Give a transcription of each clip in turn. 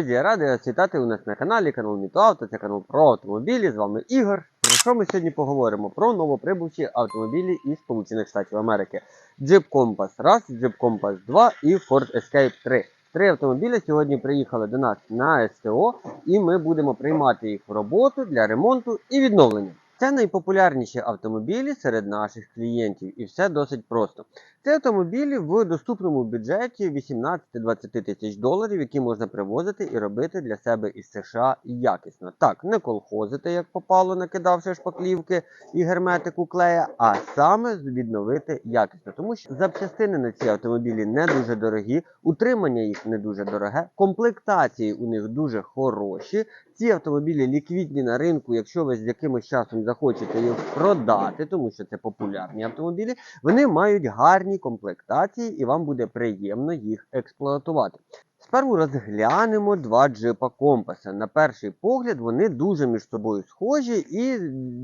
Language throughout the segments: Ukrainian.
Друзі, я радий вас вітати у нас на каналі канал Мітоавто, це канал про автомобілі. З вами Ігор. Про що ми сьогодні поговоримо? Про новоприбувші автомобілі із Сполучених Штатів Америки. Jeep Compass 1, Jeep Compass 2 і Ford Escape 3. Три автомобілі сьогодні приїхали до нас на СТО, і ми будемо приймати їх в роботу для ремонту і відновлення. Це найпопулярніші автомобілі серед наших клієнтів, і все досить просто. Це автомобілі в доступному бюджеті 18-20 тисяч доларів, які можна привозити і робити для себе із США якісно. Так, не колхозити, як попало, накидавши шпаклівки і герметику клея, а саме відновити якісно. Тому що запчастини на ці автомобілі не дуже дорогі, утримання їх не дуже дороге, комплектації у них дуже хороші. Ці автомобілі ліквідні на ринку, якщо ви з якимось часом захочете їх продати, тому що це популярні автомобілі, вони мають гарні комплектації і вам буде приємно їх експлуатувати. Спершу розглянемо два джипа компаса. На перший погляд вони дуже між собою схожі і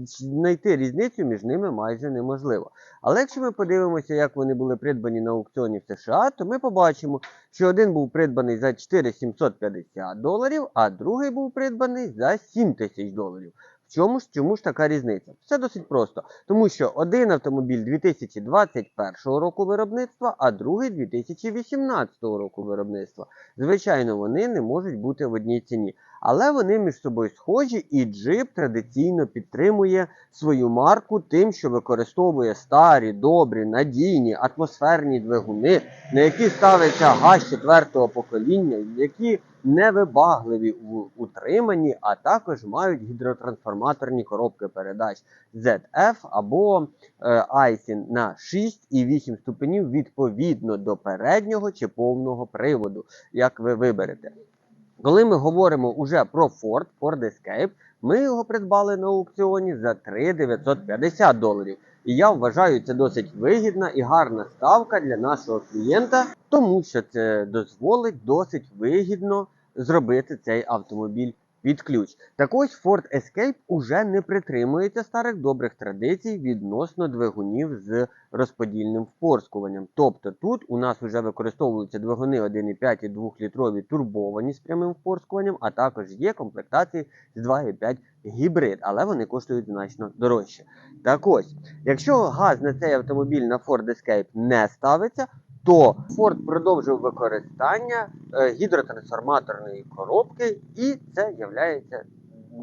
знайти різницю між ними майже неможливо. Але якщо ми подивимося, як вони були придбані на аукціоні в США, то ми побачимо, що один був придбаний за 4750 доларів, а другий був придбаний за 7 тисяч доларів. В чому ж чому ж така різниця? Все досить просто. Тому що один автомобіль 2021 року виробництва, а другий 2018 року виробництва. Звичайно, вони не можуть бути в одній ціні. Але вони між собою схожі, і джип традиційно підтримує свою марку тим, що використовує старі, добрі, надійні, атмосферні двигуни, на які ставиться газ четвертого покоління, які невибагливі у утриманні, а також мають гідротрансформаторні коробки передач ZF або е, Aisin на 6 і 8 ступенів відповідно до переднього чи повного приводу, як ви виберете. Коли ми говоримо уже про Ford, Ford Escape, ми його придбали на аукціоні за 3 доларів. І я вважаю, це досить вигідна і гарна ставка для нашого клієнта, тому що це дозволить досить вигідно зробити цей автомобіль під ключ. Так ось Ford Escape уже не притримується старих добрих традицій відносно двигунів з розподільним впорскуванням. Тобто тут у нас вже використовуються двигуни 1,5 і 2-літрові турбовані з прямим впорскуванням, а також є комплектації з 2,5 гібрид, але вони коштують значно дорожче. Так ось, якщо газ на цей автомобіль на Ford Escape не ставиться, то Ford продовжив використання е, гідротрансформаторної коробки, і це є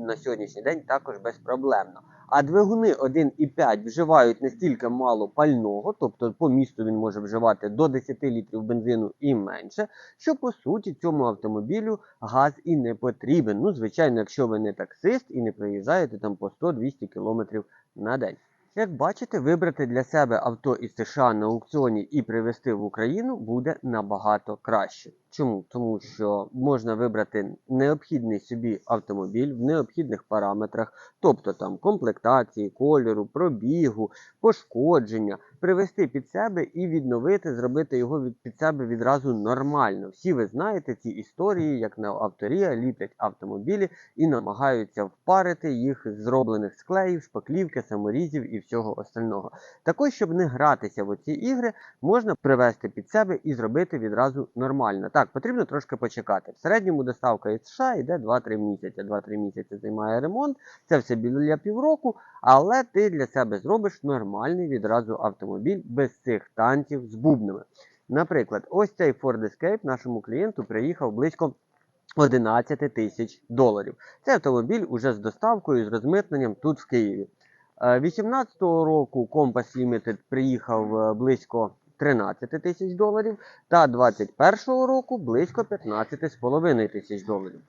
на сьогоднішній день також безпроблемно. А двигуни 1,5 вживають настільки мало пального, тобто по місту він може вживати до 10 літрів бензину і менше, що по суті цьому автомобілю газ і не потрібен. Ну, звичайно, якщо ви не таксист і не проїжджаєте там по 100-200 км на день. Як бачите, вибрати для себе авто із США на аукціоні і привезти в Україну буде набагато краще. Чому? Тому що можна вибрати необхідний собі автомобіль в необхідних параметрах, тобто там комплектації, кольору, пробігу, пошкодження, привести під себе і відновити, зробити його під себе відразу нормально. Всі ви знаєте ці історії, як на авторія ліплять автомобілі і намагаються впарити їх з зроблених склеїв, шпаклівки, саморізів і всього остального. Також, щоб не гратися в ці ігри, можна привести під себе і зробити відразу нормально. Так, потрібно трошки почекати. В середньому доставка із США йде 2-3 місяці. 2-3 місяці займає ремонт, це все біля півроку, але ти для себе зробиш нормальний відразу автомобіль без цих танців з бубнами. Наприклад, ось цей Ford Escape нашому клієнту приїхав близько 11 тисяч доларів. Це автомобіль уже з доставкою, з розмитненням тут в Києві. 2018 року Compass Limited приїхав е, близько 13 тисяч доларів, та 2021 року близько 15,5 тисяч доларів.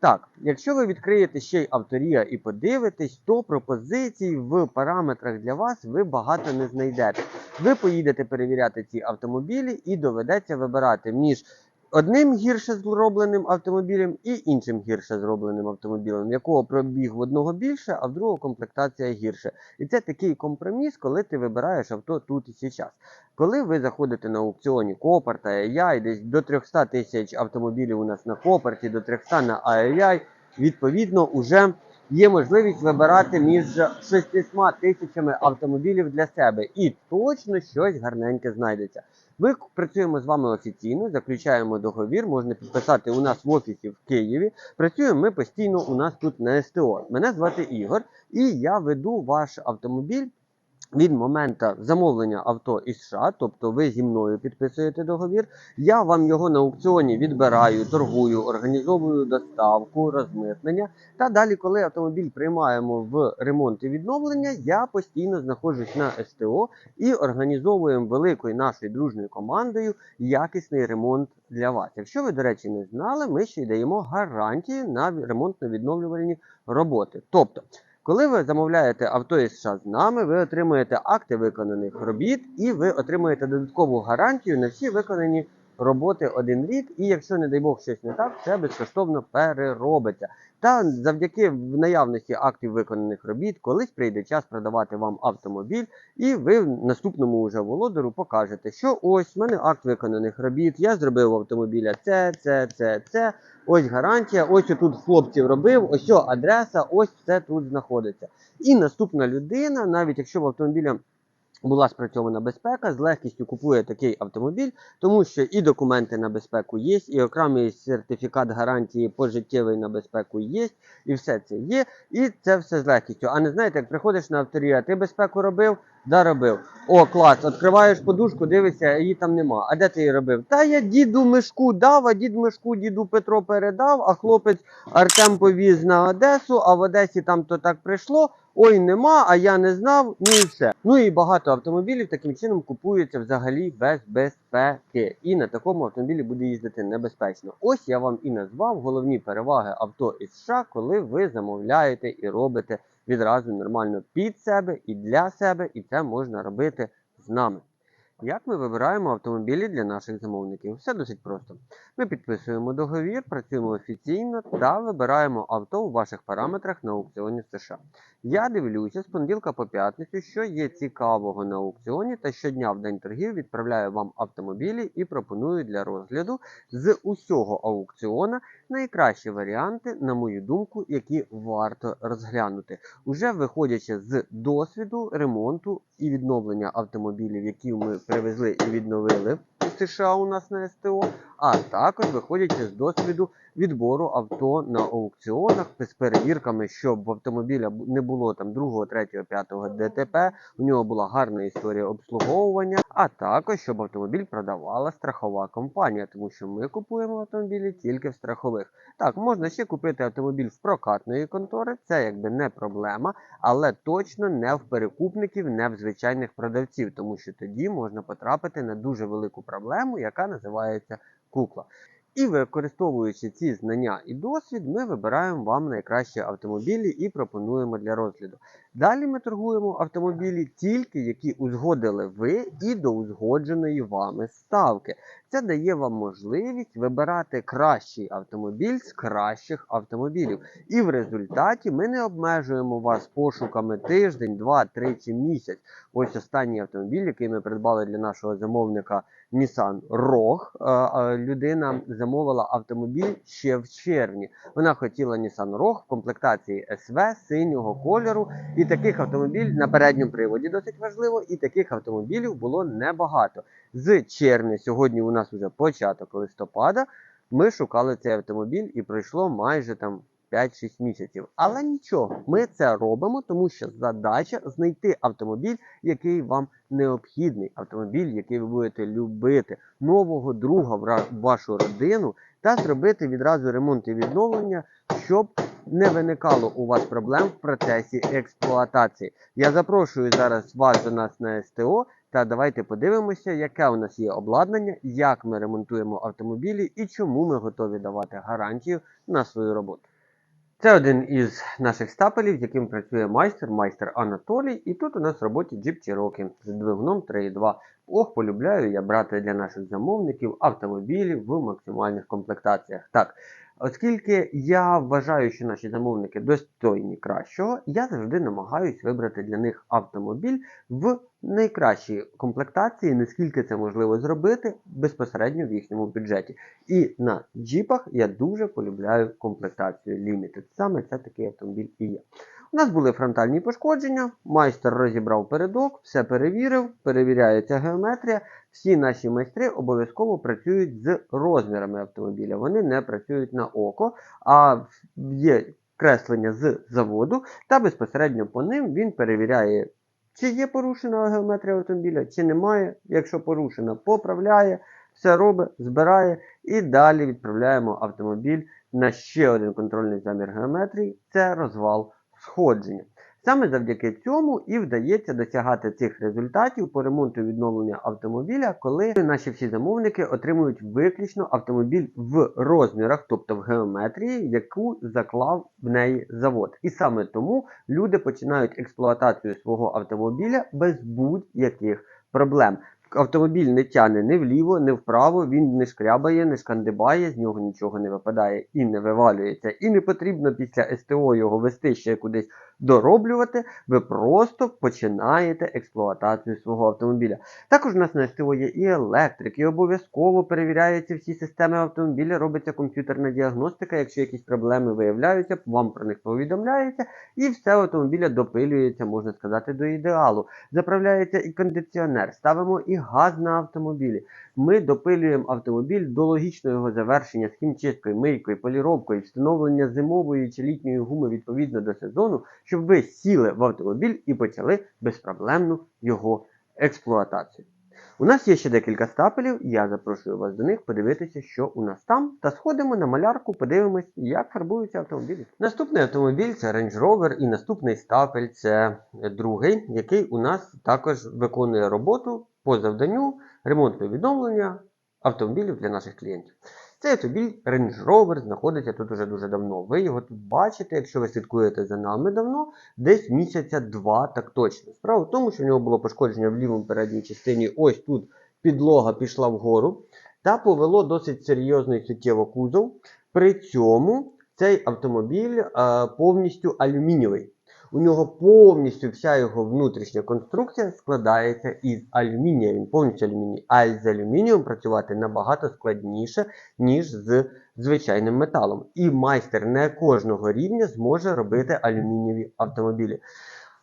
Так, якщо ви відкриєте ще й авторія і подивитесь, то пропозицій в параметрах для вас ви багато не знайдете. Ви поїдете перевіряти ці автомобілі і доведеться вибирати між одним гірше зробленим автомобілем і іншим гірше зробленим автомобілем, якого пробіг в одного більше, а в другого комплектація гірше. І це такий компроміс, коли ти вибираєш авто тут і зараз. Коли ви заходите на аукціоні Копар та десь до 300 тисяч автомобілів у нас на Копарті, до 300 на AI, відповідно, уже є можливість вибирати між 600 тисячами автомобілів для себе, і точно щось гарненьке знайдеться. Ми працюємо з вами офіційно, заключаємо договір, можна підписати у нас в офісі в Києві. Працюємо ми постійно у нас тут на СТО. Мене звати Ігор, і я веду ваш автомобіль від моменту замовлення авто із США, тобто ви зі мною підписуєте договір. Я вам його на аукціоні відбираю, торгую, організовую доставку, розмитнення. Та далі, коли автомобіль приймаємо в ремонт і відновлення, я постійно знаходжусь на СТО і організовуємо великою нашою дружною командою якісний ремонт для вас. Якщо ви, до речі, не знали, ми ще й даємо гарантії на ремонтно-відновлювальні роботи. Тобто, коли ви замовляєте авто із США з нами, ви отримуєте акти виконаних робіт і ви отримуєте додаткову гарантію на всі виконані роботи один рік. І якщо, не дай Бог, щось не так, це безкоштовно переробиться. Та завдяки наявності актів виконаних робіт, колись прийде час продавати вам автомобіль, і ви наступному уже володару покажете, що ось в мене акт виконаних робіт, я зробив автомобіля це, це, це, це. Ось гарантія, ось тут хлопців робив, ось адреса, ось все тут знаходиться. І наступна людина, навіть якщо в автомобіля була спрацьована безпека, з легкістю купує такий автомобіль, тому що і документи на безпеку є, і окремий сертифікат гарантії пожиттєвий на безпеку є, і все це є. І це все з легкістю. А не знаєте, як приходиш на авторія, ти безпеку робив? Да, робив. О, клас, відкриваєш подушку, дивишся, її там нема. А де ти її робив? Та я діду мишку дав, а дід мишку діду Петро передав, а хлопець Артем повіз на Одесу, а в Одесі там то так прийшло. Ой, нема, а я не знав, ну і все. Ну і багато автомобілів таким чином купуються взагалі без безпеки. І на такому автомобілі буде їздити небезпечно. Ось я вам і назвав головні переваги авто із США, коли ви замовляєте і робите відразу нормально під себе і для себе, і це можна робити з нами. Як ми вибираємо автомобілі для наших замовників? Все досить просто. Ми підписуємо договір, працюємо офіційно та вибираємо авто у ваших параметрах на аукціоні в США. Я дивлюся з понеділка по п'ятницю, що є цікавого на аукціоні, та щодня в день торгів відправляю вам автомобілі і пропоную для розгляду з усього аукціона найкращі варіанти, на мою думку, які варто розглянути. Уже виходячи з досвіду ремонту і відновлення автомобілів, які ми привезли і відновили США у нас на СТО, а також виходячи з досвіду відбору авто на аукціонах з перевірками, щоб в автомобіля не було там другого, третього, п'ятого ДТП. У нього була гарна історія обслуговування, а також щоб автомобіль продавала страхова компанія, тому що ми купуємо автомобілі тільки в страхових. Так, можна ще купити автомобіль в прокатної контори, це якби не проблема, але точно не в перекупників, не в звичайних продавців, тому що тоді можна потрапити на дуже велику проблему, яка називається кукла. І використовуючи ці знання і досвід, ми вибираємо вам найкращі автомобілі і пропонуємо для розгляду. Далі ми торгуємо автомобілі тільки, які узгодили ви і до узгодженої вами ставки. Це дає вам можливість вибирати кращий автомобіль з кращих автомобілів. І в результаті ми не обмежуємо вас пошуками тиждень, два, три чи місяць. Ось останній автомобіль, який ми придбали для нашого замовника Nissan Rogue. Е, е, Людина замовила автомобіль ще в червні. Вона хотіла Nissan Rogue в комплектації SV синього кольору. І таких автомобілів на передньому приводі досить важливо, і таких автомобілів було небагато. З червня, сьогодні у нас вже початок листопада, ми шукали цей автомобіль і пройшло майже там 5-6 місяців. Але нічого, ми це робимо, тому що задача знайти автомобіль, який вам необхідний, автомобіль, який ви будете любити, нового друга в вашу родину, та зробити відразу ремонт і відновлення, щоб не виникало у вас проблем в процесі експлуатації. Я запрошую зараз вас до нас на СТО. Та давайте подивимося, яке у нас є обладнання, як ми ремонтуємо автомобілі і чому ми готові давати гарантію на свою роботу. Це один із наших стапелів, з яким працює майстер, майстер Анатолій. І тут у нас в роботі Jeep Cherokee з двигуном 3.2. Ох, полюбляю я брати для наших замовників автомобілі в максимальних комплектаціях. Так, Оскільки я вважаю, що наші замовники достойні кращого, я завжди намагаюсь вибрати для них автомобіль в найкращій комплектації, наскільки це можливо зробити безпосередньо в їхньому бюджеті. І на джіпах я дуже полюбляю комплектацію Limited. Саме це такий автомобіль і є. У нас були фронтальні пошкодження, майстер розібрав передок, все перевірив, перевіряється геометрія. Всі наші майстри обов'язково працюють з розмірами автомобіля. Вони не працюють на око, а є креслення з заводу, та безпосередньо по ним він перевіряє, чи є порушена геометрія автомобіля, чи немає. Якщо порушена, поправляє, все робить, збирає і далі відправляємо автомобіль на ще один контрольний замір геометрії це розвал сходження. Саме завдяки цьому і вдається досягати цих результатів по ремонту і відновленню автомобіля, коли наші всі замовники отримують виключно автомобіль в розмірах, тобто в геометрії, яку заклав в неї завод. І саме тому люди починають експлуатацію свого автомобіля без будь-яких проблем. Автомобіль не тяне ні вліво, ні вправо, він не шкрябає, не шкандибає, з нього нічого не випадає і не вивалюється. І не потрібно після СТО його вести ще кудись дороблювати. Ви просто починаєте експлуатацію свого автомобіля. Також у нас на СТО є і електрик, і обов'язково перевіряються всі системи автомобіля, робиться комп'ютерна діагностика. Якщо якісь проблеми виявляються, вам про них повідомляється, і все автомобіля допилюється, можна сказати, до ідеалу. Заправляється і кондиціонер, ставимо і газ на автомобілі. Ми допилюємо автомобіль до логічного його завершення з хімчисткою, мийкою, поліровкою, встановлення зимової чи літньої гуми відповідно до сезону, щоб ви сіли в автомобіль і почали безпроблемну його експлуатацію. У нас є ще декілька стапелів, я запрошую вас до них подивитися, що у нас там, та сходимо на малярку, подивимось, як фарбуються автомобілі. Наступний автомобіль це Range Rover, і наступний стапель це другий, який у нас також виконує роботу по завданню ремонту відновлення автомобілів для наших клієнтів. Цей автомобіль Range Rover знаходиться тут уже дуже давно. Ви його тут бачите, якщо ви слідкуєте за нами давно, десь місяця два, так точно. Справа в тому, що в нього було пошкодження в лівому передній частині. Ось тут підлога пішла вгору та повело досить серйозний суттєво кузов. При цьому цей автомобіль е, повністю алюмінієвий. У нього повністю вся його внутрішня конструкція складається із алюмінія. Він повністю алюміній. А з алюмінієм працювати набагато складніше, ніж з звичайним металом. І майстер не кожного рівня зможе робити алюмінієві автомобілі.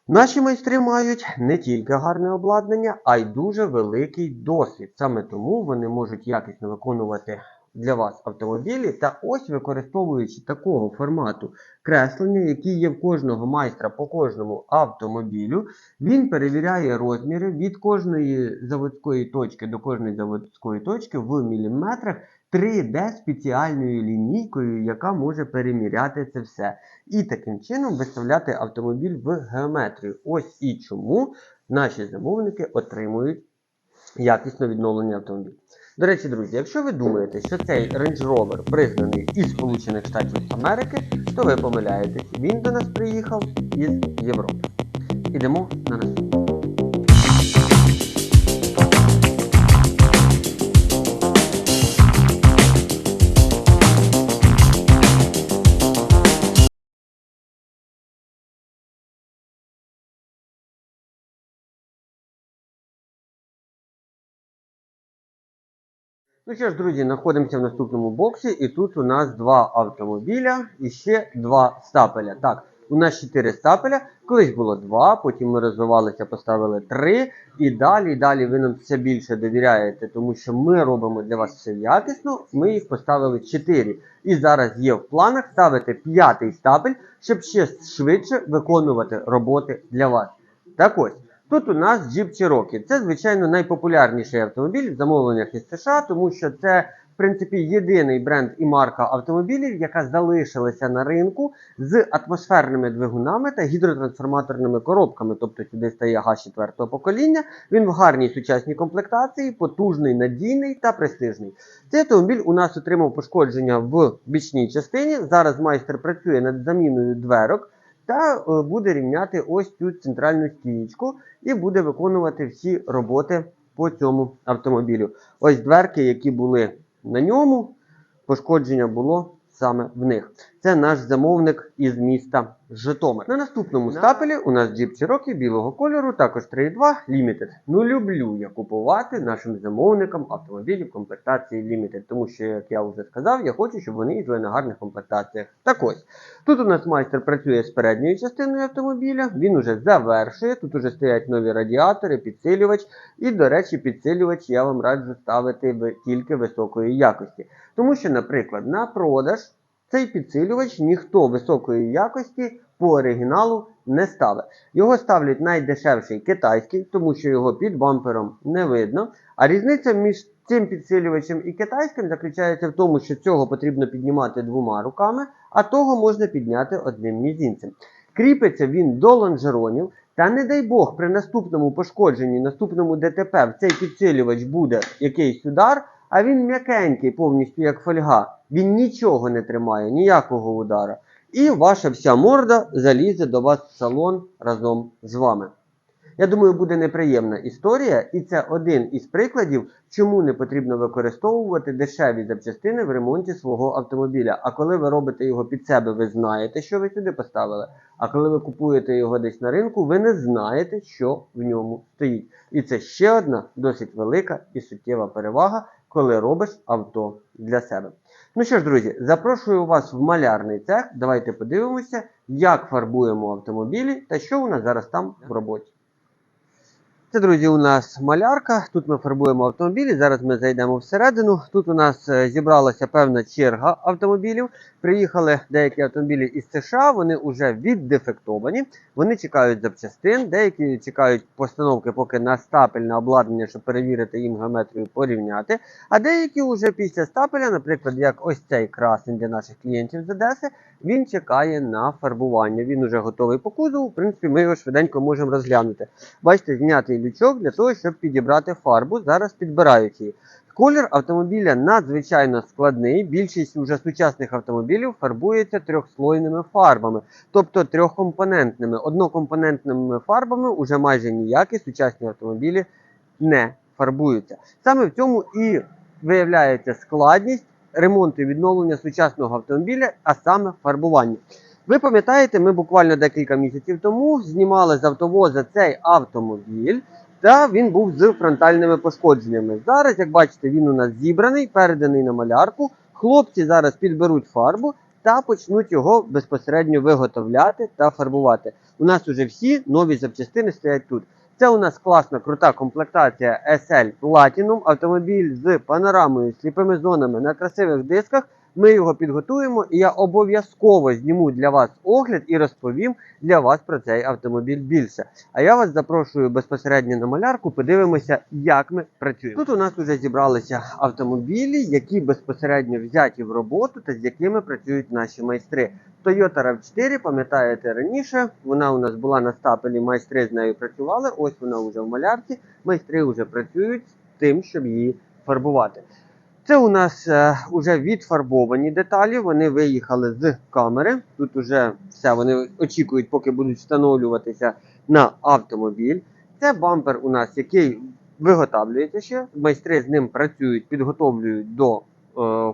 Наші майстри мають не тільки гарне обладнання, а й дуже великий досвід. Саме тому вони можуть якісно виконувати для вас автомобілі. Та ось використовуючи такого формату креслення, які є в кожного майстра по кожному автомобілю, він перевіряє розміри від кожної заводської точки до кожної заводської точки в міліметрах 3D спеціальною лінійкою, яка може переміряти це все. І таким чином виставляти автомобіль в геометрію. Ось і чому наші замовники отримують якісно відновлення автомобіля. До речі, друзі, якщо ви думаєте, що цей Range Rover пригнаний із Сполучених Штатів Америки, то ви помиляєтесь. Він до нас приїхав із Європи. Ідемо на наступне. Ну що ж, друзі, знаходимося в наступному боксі, і тут у нас два автомобіля і ще два стапеля. Так, у нас чотири стапеля. Колись було два, потім ми розвивалися, поставили три. І далі, і далі ви нам все більше довіряєте, тому що ми робимо для вас все якісно. Ми їх поставили чотири. І зараз є в планах ставити п'ятий стапель, щоб ще швидше виконувати роботи для вас. Так ось. Тут у нас Jeep Cherokee. Це, звичайно, найпопулярніший автомобіль в замовленнях із США, тому що це, в принципі, єдиний бренд і марка автомобілів, яка залишилася на ринку з атмосферними двигунами та гідротрансформаторними коробками. Тобто сюди стає газ 4 покоління. Він в гарній сучасній комплектації, потужний, надійний та престижний. Цей автомобіль у нас отримав пошкодження в бічній частині. Зараз майстер працює над заміною дверок та е, буде рівняти ось цю центральну стіночку і буде виконувати всі роботи по цьому автомобілю. Ось дверки, які були на ньому, пошкодження було саме в них. Це наш замовник із міста Житомир. На наступному стапелі у нас Jeep Cherokee білого кольору, також 3.2 Limited. Ну люблю я купувати нашим замовникам автомобілі в комплектації Limited, тому що, як я вже сказав, я хочу, щоб вони їздили на гарних комплектаціях. Так ось, тут у нас майстер працює з передньою частиною автомобіля, він уже завершує. Тут уже стоять нові радіатори, підсилювач. І, до речі, підсилювач я вам раджу ставити тільки високої якості. Тому що, наприклад, на продаж цей підсилювач ніхто високої якості по оригіналу не ставить. Його ставлять найдешевший китайський, тому що його під бампером не видно. А різниця між цим підсилювачем і китайським заключається в тому, що цього потрібно піднімати двома руками, а того можна підняти одним мізінцем. Кріпиться він до лонжеронів. Та не дай Бог, при наступному пошкодженні, наступному ДТП в цей підсилювач буде якийсь удар, а він м'якенький, повністю як фольга. Він нічого не тримає, ніякого удара. І ваша вся морда залізе до вас в салон разом з вами. Я думаю, буде неприємна історія, і це один із прикладів, чому не потрібно використовувати дешеві запчастини в ремонті свого автомобіля. А коли ви робите його під себе, ви знаєте, що ви сюди поставили. А коли ви купуєте його десь на ринку, ви не знаєте, що в ньому стоїть. І це ще одна досить велика і суттєва перевага, коли робиш авто для себе. Ну що ж, друзі, запрошую вас в малярний цех. Давайте подивимося, як фарбуємо автомобілі та що у нас зараз там в роботі. Це, друзі, у нас малярка. Тут ми фарбуємо автомобілі. Зараз ми зайдемо всередину. Тут у нас е, зібралася певна черга автомобілів. Приїхали деякі автомобілі із США, вони вже віддефектовані. Вони чекають запчастин, деякі чекають постановки поки на стапельне обладнання, щоб перевірити їм геометрію, порівняти. А деякі вже після стапеля, наприклад, як ось цей красень для наших клієнтів з Одеси, він чекає на фарбування. Він уже готовий по кузову. В принципі, ми його швиденько можемо розглянути. Бачите, знятий лючок для того, щоб підібрати фарбу. Зараз підбирають її. Колір автомобіля надзвичайно складний. Більшість уже сучасних автомобілів фарбується трьохслойними фарбами, тобто трьохкомпонентними. Однокомпонентними фарбами уже майже ніякі сучасні автомобілі не фарбуються. Саме в цьому і виявляється складність ремонту і відновлення сучасного автомобіля, а саме фарбування. Ви пам'ятаєте, ми буквально декілька місяців тому знімали з автовоза цей автомобіль. Та він був з фронтальними пошкодженнями. Зараз, як бачите, він у нас зібраний, переданий на малярку. Хлопці зараз підберуть фарбу та почнуть його безпосередньо виготовляти та фарбувати. У нас уже всі нові запчастини стоять тут. Це у нас класна крута комплектація SL Platinum, автомобіль з панорамою, сліпими зонами на красивих дисках. Ми його підготуємо, і я обов'язково зніму для вас огляд і розповім для вас про цей автомобіль більше. А я вас запрошую безпосередньо на малярку, подивимося, як ми працюємо. Тут у нас вже зібралися автомобілі, які безпосередньо взяті в роботу та з якими працюють наші майстри. Toyota RAV4, пам'ятаєте раніше, вона у нас була на стапелі, майстри з нею працювали. Ось вона вже в малярці. Майстри вже працюють з тим, щоб її фарбувати. Це у нас е, уже відфарбовані деталі. Вони виїхали з камери. Тут уже все, вони очікують, поки будуть встановлюватися на автомобіль. Це бампер у нас, який виготовлюється ще. Майстри з ним працюють, підготовлюють до е,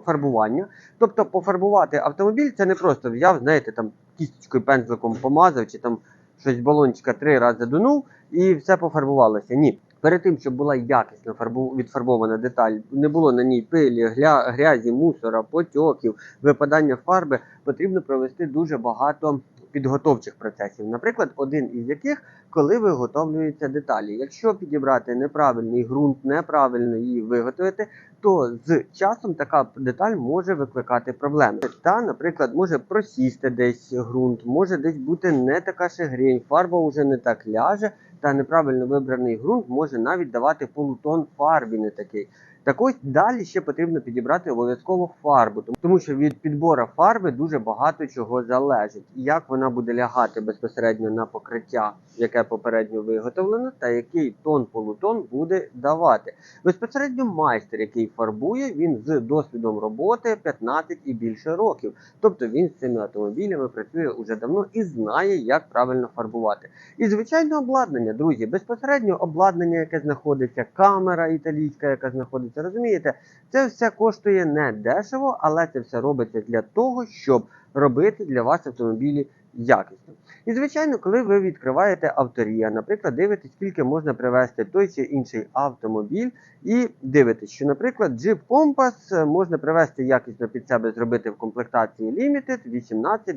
фарбування. Тобто, пофарбувати автомобіль це не просто взяв, знаєте, там кісточкою пензликом помазав чи там щось балончика три рази дунув і все пофарбувалося. Ні. Перед тим, щоб була якісно відфарбована деталь, не було на ній пилі, гря... грязі, мусора, потьоків, випадання фарби, потрібно провести дуже багато підготовчих процесів. Наприклад, один із яких, коли виготовлюються деталі. Якщо підібрати неправильний ґрунт, неправильно її виготовити, то з часом така деталь може викликати проблеми. Та, наприклад, може просісти десь ґрунт, може десь бути не така шегрень, фарба вже не так ляже, та неправильно вибраний ґрунт може навіть давати полутон фарбі не такий. Так ось далі ще потрібно підібрати обов'язково фарбу, тому- що від підбору фарби дуже багато чого залежить. І як вона буде лягати безпосередньо на покриття, яке попередньо виготовлено, та який тон полутон буде давати. Безпосередньо майстер, який фарбує, він з досвідом роботи 15 і більше років. Тобто він з цими автомобілями працює уже давно і знає, як правильно фарбувати. І звичайно, обладнання, друзі, безпосередньо обладнання, яке знаходиться, камера італійська, яка знаходиться робиться. Розумієте, це все коштує не дешево, але це все робиться для того, щоб робити для вас автомобілі якісно. І звичайно, коли ви відкриваєте авторія, наприклад, дивитесь, скільки можна привезти той чи інший автомобіль, і дивитесь, що, наприклад, Jeep Compass е, можна привезти якісно під себе, зробити в комплектації Limited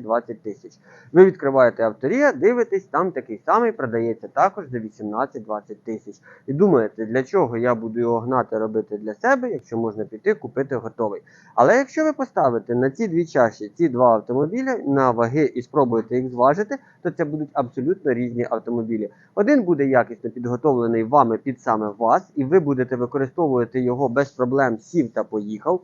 18-20 тисяч. Ви відкриваєте авторія, дивитесь, там такий самий продається також за 18-20 тисяч. І думаєте, для чого я буду його гнати робити для себе, якщо можна піти купити готовий. Але якщо ви поставите на ці дві чаші ці два автомобілі на ваги і спробуєте їх зважити, то це будуть абсолютно різні автомобілі. Один буде якісно підготовлений вами під саме вас, і ви будете використовувати його без проблем, сів та поїхав.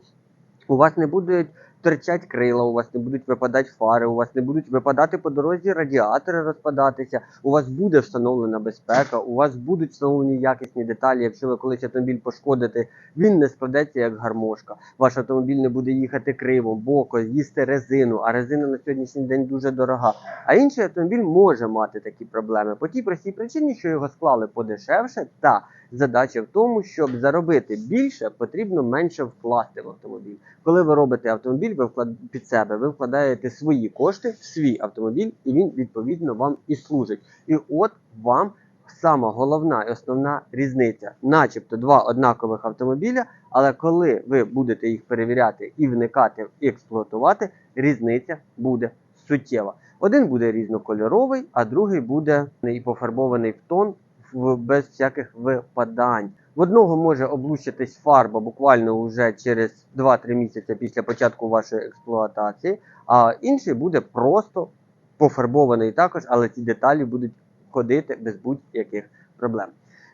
У вас не будуть торчать крила, у вас не будуть випадати фари, у вас не будуть випадати по дорозі радіатори розпадатися, у вас буде встановлена безпека, у вас будуть встановлені якісні деталі. Якщо ви колись автомобіль пошкодите, він не складеться як гармошка. Ваш автомобіль не буде їхати криво, боко, їсти резину, а резина на сьогоднішній день дуже дорога. А інший автомобіль може мати такі проблеми по тій простій причині, що його склали подешевше, та задача в тому, щоб заробити більше, потрібно менше вкласти в автомобіль. Коли ви робите автомобіль, ви вклад... під себе, ви вкладаєте свої кошти в свій автомобіль, і він відповідно вам і служить. І от вам сама головна і основна різниця, начебто два однакових автомобіля, але коли ви будете їх перевіряти і вникати і експлуатувати, різниця буде суттєва. Один буде різнокольоровий, а другий буде і пофарбований в тон без всяких випадань. В одного може облущитись фарба буквально вже через 2-3 місяці після початку вашої експлуатації, а інший буде просто пофарбований також, але ці деталі будуть ходити без будь-яких проблем.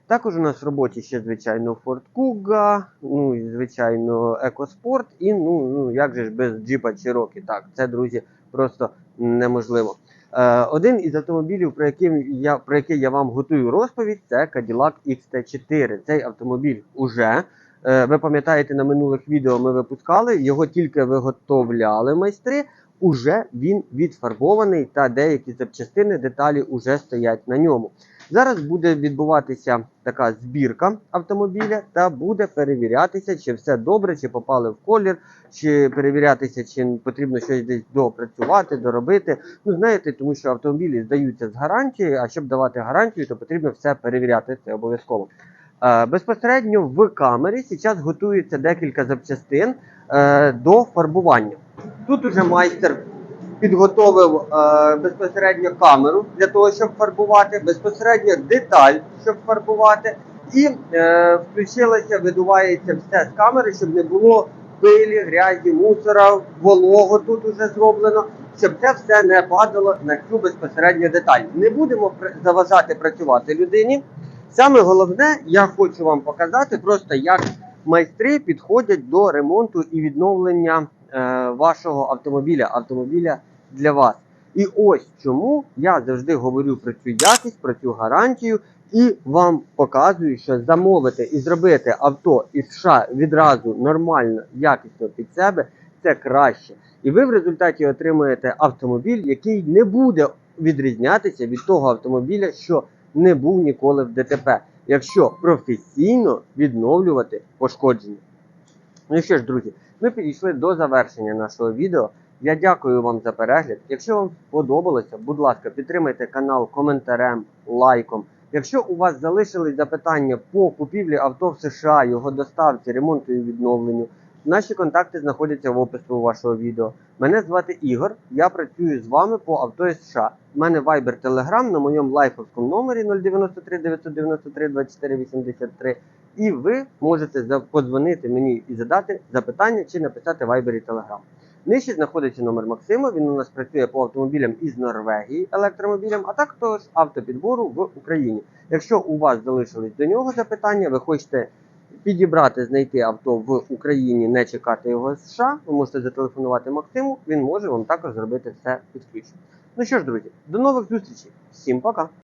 Також у нас в роботі ще, звичайно, Ford Kuga, ну і звичайно EcoSport, і ну, ну як же ж без джипа Cherokee. Так, це, друзі, просто неможливо. Е, один із автомобілів, про який я про який я вам готую розповідь, це Cadillac XT4. Цей автомобіль уже. е, Ви пам'ятаєте, на минулих відео ми випускали, його тільки виготовляли майстри. Уже він відфарбований та деякі запчастини, деталі вже стоять на ньому. Зараз буде відбуватися така збірка автомобіля та буде перевірятися, чи все добре, чи попали в колір, чи перевірятися, чи потрібно щось десь допрацювати, доробити. Ну, знаєте, тому що автомобілі здаються з гарантією, а щоб давати гарантію, то потрібно все перевіряти. Це обов'язково. Е, безпосередньо в камері зараз готується декілька запчастин е, до фарбування. Тут уже майстер підготовив е, безпосередньо камеру для того, щоб фарбувати, безпосередньо деталь, щоб фарбувати, і е, включилося, видувається все з камери, щоб не було пилі, грязі, мусора, волого тут уже зроблено, щоб це все не падало на цю безпосередньо деталь. Не будемо заважати працювати людині. Саме головне, я хочу вам показати просто, як майстри підходять до ремонту і відновлення вашого автомобіля, автомобіля для вас. І ось чому я завжди говорю про цю якість, про цю гарантію, і вам показую, що замовити і зробити авто із США відразу нормально, якісно під себе це краще. І ви в результаті отримаєте автомобіль, який не буде відрізнятися від того автомобіля, що не був ніколи в ДТП, якщо професійно відновлювати пошкодження. Ну що ж, друзі, ми підійшли до завершення нашого відео. Я дякую вам за перегляд. Якщо вам сподобалося, будь ласка, підтримайте канал коментарем, лайком. Якщо у вас залишились запитання по купівлі авто в США, його доставці, ремонту і відновленню, наші контакти знаходяться в опису вашого відео. Мене звати Ігор, я працюю з вами по авто із США. У мене Viber Telegram на моєму лайфовському номері 093 993 24 83. І ви можете подзвонити мені і задати запитання чи написати в Viber і Telegram. Нижче знаходиться номер Максима. Він у нас працює по автомобілям із Норвегії, електромобілям, а також автопідбору в Україні. Якщо у вас залишились до нього запитання, ви хочете підібрати, знайти авто в Україні, не чекати його з США, ви можете зателефонувати Максиму. Він може вам також зробити все під ключ. Ну що ж, друзі, до нових зустрічей. Всім пока!